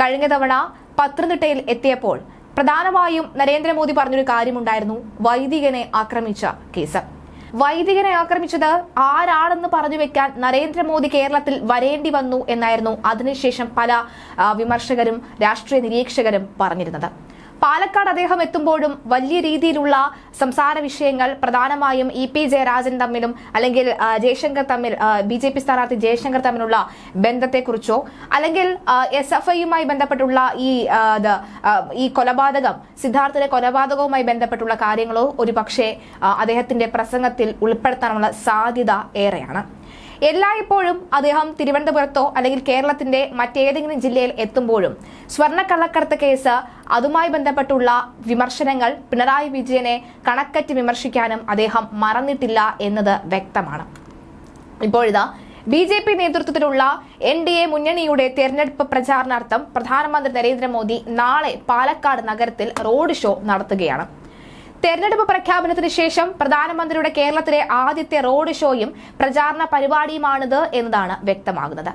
കഴിഞ്ഞ തവണ പത്തനംതിട്ടയിൽ എത്തിയപ്പോൾ പ്രധാനമായും നരേന്ദ്രമോദി പറഞ്ഞൊരു കാര്യമുണ്ടായിരുന്നു. വൈദികനെ ആക്രമിച്ച കേസ്. വൈദികനെ ആക്രമിച്ചത് ആരാണെന്ന് പറഞ്ഞു വെക്കാൻ നരേന്ദ്രമോദി കേരളത്തിൽ വരേണ്ടി വന്നു എന്നായിരുന്നു അതിനുശേഷം പല വിമർശകരും രാഷ്ട്രീയ നിരീക്ഷകരും പറഞ്ഞിരുന്നത്. പാലക്കാട് അദ്ദേഹം എത്തുമ്പോഴും വലിയ രീതിയിലുള്ള സംസാര വിഷയങ്ങൾ പ്രധാനമായും ഇ പി ജയരാജൻ തമ്മിലും അല്ലെങ്കിൽ ജയശങ്കർ തമ്മിൽ ബി ജെ പി സ്ഥാനാർത്ഥി ജയശങ്കർ തമ്മിലുള്ള ബന്ധത്തെക്കുറിച്ചോ അല്ലെങ്കിൽ എസ് എഫ് ഐയുമായി ബന്ധപ്പെട്ടുള്ള ഈ ഈ കൊലപാതകം സിദ്ധാർത്ഥിന്റെ കൊലപാതകവുമായി ബന്ധപ്പെട്ടുള്ള കാര്യങ്ങളോ ഒരു പക്ഷേ അദ്ദേഹത്തിന്റെ പ്രസംഗത്തിൽ ഉൾപ്പെടുത്താനുള്ള സാധ്യത ഏറെയാണ്. എല്ലായ്പ്പോഴും അദ്ദേഹം തിരുവനന്തപുരത്തോ അല്ലെങ്കിൽ കേരളത്തിന്റെ മറ്റേതെങ്കിലും ജില്ലയിൽ എത്തുമ്പോഴും സ്വർണക്കള്ളക്കടത്ത് കേസ് അതുമായി ബന്ധപ്പെട്ടുള്ള വിമർശനങ്ങൾ പിണറായി വിജയനെ കണക്കറ്റ് വിമർശിക്കാനും അദ്ദേഹം മറന്നിട്ടില്ല എന്നത് വ്യക്തമാണ്. ഇപ്പോഴിതാ ബി ജെ പി നേതൃത്വത്തിലുള്ള എൻ ഡി എ മുന്നണിയുടെ തെരഞ്ഞെടുപ്പ് പ്രചാരണാർത്ഥം പ്രധാനമന്ത്രി നരേന്ദ്രമോദി നാളെ പാലക്കാട് നഗരത്തിൽ റോഡ് ഷോ നടത്തുകയാണ്. തെരഞ്ഞെടുപ്പ് പ്രഖ്യാപനത്തിന് ശേഷം പ്രധാനമന്ത്രിയുടെ കേരളത്തിലെ ആദ്യത്തെ റോഡ് ഷോയും പ്രചാരണ പരിപാടിയുമാണിത് എന്നതാണ് വ്യക്തമാകുന്നത്.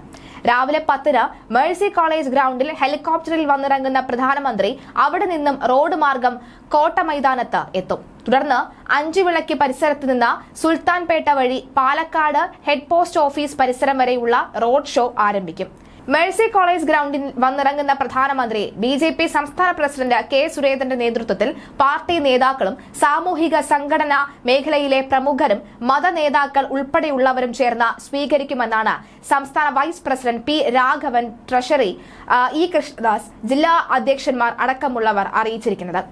രാവിലെ പത്തിന് മേഴ്സി കോളേജ് ഗ്രൗണ്ടിൽ ഹെലികോപ്റ്ററിൽ വന്നിറങ്ങുന്ന പ്രധാനമന്ത്രി അവിടെ നിന്നും റോഡ് മാർഗം കോട്ട മൈതാനത്ത് എത്തും. തുടർന്ന് അഞ്ചുവിളക്ക് പരിസരത്ത് നിന്ന് സുൽത്താൻപേട്ട വഴി പാലക്കാട് ഹെഡ് പോസ്റ്റ് ഓഫീസ് പരിസരം വരെയുള്ള റോഡ് ഷോ ആരംഭിക്കും. മേഴ്സി കോളേജ് ഗ്രൗണ്ടിൽ വന്നിറങ്ങുന്ന പ്രധാനമന്ത്രി ബി ജെ പി സംസ്ഥാന പ്രസിഡന്റ് കെ സുരേന്ദ്രന്റെ നേതൃത്വത്തിൽ പാർട്ടി നേതാക്കളും സാമൂഹിക സംഘടനാ മേഖലയിലെ പ്രമുഖരും മതനേതാക്കൾ ഉൾപ്പെടെയുള്ളവരും ചേർന്ന് സ്വീകരിക്കുമെന്നാണ് സംസ്ഥാന vice president P Raghavan treasury E Krishnadas ജില്ലാ അധ്യക്ഷന്മാർ അടക്കമുള്ളവർ അറിയിച്ചിരിക്കുന്നത്.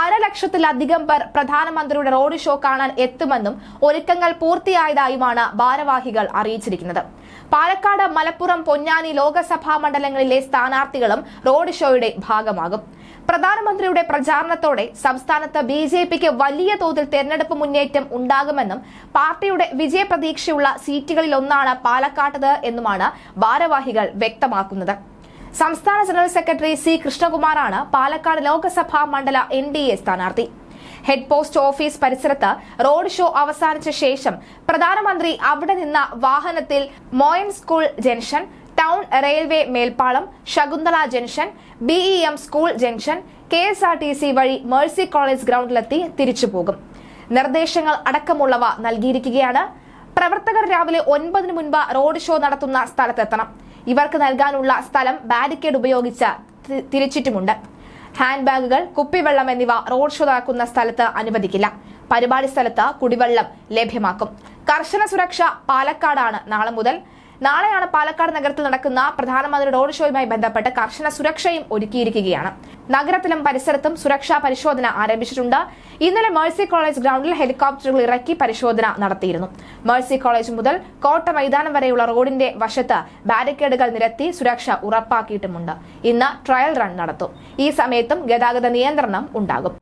അരലക്ഷത്തിലധികം പേർ പ്രധാനമന്ത്രിയുടെ റോഡ് ഷോ കാണാൻ എത്തുമെന്നും ഒരുക്കങ്ങൾ പൂർത്തിയായതായുമാണ് ഭാരവാഹികൾ അറിയിച്ചിരിക്കുന്നത്. പാലക്കാട് മലപ്പുറം പൊന്നാനി ലോകസഭാ മണ്ഡലങ്ങളിലെ സ്ഥാനാർത്ഥികളും റോഡ് ഷോയുടെ ഭാഗമാകും. പ്രധാനമന്ത്രിയുടെ പ്രചാരണത്തോടെ സംസ്ഥാനത്ത് ബി ജെ പിക്ക് വലിയ തോതിൽ തെരഞ്ഞെടുപ്പ് മുന്നേറ്റം ഉണ്ടാകുമെന്നും പാർട്ടിയുടെ വിജയപ്രതീക്ഷയുള്ള സീറ്റുകളിലൊന്നാണ് പാലക്കാട്ടത് എന്നുമാണ് ഭാരവാഹികൾ വ്യക്തമാക്കുന്നത്. സംസ്ഥാന ജനറൽ സെക്രട്ടറി സി കൃഷ്ണകുമാറാണ് പാലക്കാട് ലോക്സഭാ മണ്ഡല എൻ ഡി എ സ്ഥാനാർത്ഥി. ഹെഡ് പോസ്റ്റ് ഓഫീസ് പരിസരത്ത് റോഡ് ഷോ അവസാനിച്ച ശേഷം പ്രധാനമന്ത്രി അവിടെ നിന്ന വാഹനത്തിൽ Moyan school junction town railway മേൽപ്പാളം Sakunthala junction B E M school junction K S R T C വഴി മേഴ്സി കോളേജ് ഗ്രൗണ്ടിലെത്തി തിരിച്ചുപോകും. നിർദ്ദേശങ്ങൾ അടക്കമുള്ളവ നൽകിയിരിക്കുകയാണ്. പ്രവർത്തകർ രാവിലെ ഒൻപതിന് മുൻപ് റോഡ് ഷോ നടത്തുന്ന സ്ഥലത്തെത്തണം. ഇവർക്ക് നൽകാനുള്ള സ്ഥലം ബാരിക്കേഡ് ഉപയോഗിച്ച് തിരിച്ചിട്ടുമുണ്ട്. ഹാൻഡ് ബാഗുകൾ കുപ്പിവെള്ളം എന്നിവ റോഡ് ഷോ നടക്കുന്ന സ്ഥലത്ത് അനുവദിക്കില്ല. പരിപാടി സ്ഥലത്ത് കുടിവെള്ളം ലഭ്യമാക്കും. കർശന സുരക്ഷ പാലക്കാടാണ് നാളെ മുതൽ. നാളെയാണ് പാലക്കാട് നഗരത്തിൽ നടക്കുന്ന പ്രധാനമന്ത്രി റോഡ് ഷോയുമായി ബന്ധപ്പെട്ട് കർശന സുരക്ഷയും ഒരുക്കിയിരിക്കുകയാണ്. നഗരത്തിലും പരിസരത്തും സുരക്ഷാ പരിശോധന ആരംഭിച്ചിട്ടുണ്ട്. ഇന്നലെ മേഴ്സി കോളേജ് ഗ്രൗണ്ടിൽ ഹെലികോപ്റ്ററുകൾ ഇറക്കി പരിശോധന നടത്തിയിരുന്നു. മേഴ്സി കോളേജ് മുതൽ കോട്ട മൈതാനം വരെയുള്ള റോഡിന്റെ വശത്ത് ബാരിക്കേഡുകൾ നിരത്തി സുരക്ഷ ഉറപ്പാക്കിയിട്ടുമുണ്ട്. ഇന്ന് ട്രയൽ റൺ നടത്തും. ഈ സമയത്തും ഗതാഗത നിയന്ത്രണം ഉണ്ടാകും.